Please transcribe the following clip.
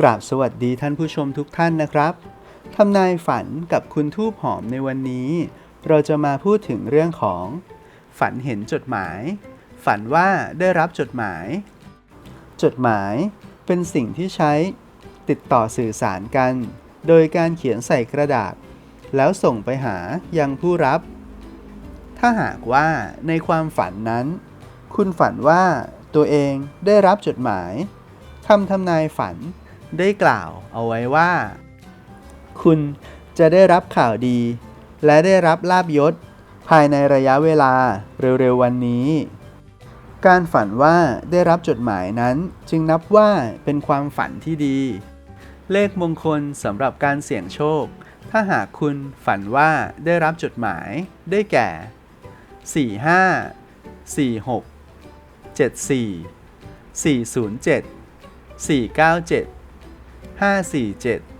กราบสวัสดีท่านผู้ชมทุกท่านนะครับทำนายฝันกับคุณทูบหอมในวันนี้ เราจะมาพูดถึงเรื่องของ ฝันเห็นจดหมาย ฝันว่าได้รับจดหมาย จดหมายเป็นสิ่งที่ใช้ติดต่อสื่อสารกัน โดยการเขียนใส่กระดาษ แล้วส่งไปหายังผู้รับ ถ้าหากว่าในความฝันนั้น คุณฝันว่าตัวเองได้รับจดหมายคำทำนายฝัน ได้กล่าวเอาไว้ว่า คุณจะได้รับข่าวดี และได้รับลาบยศ ภายในระยะเวลาเร็วๆวันนี้ การฝันว่าได้รับจดหมายนั้นจึงนับว่าเป็นความฝันที่ดี เลขมงคลสำหรับการเสี่ยงโชค ถ้าหากคุณฝันว่าได้รับจดหมายได้แก่ 45 46 74 407 497 547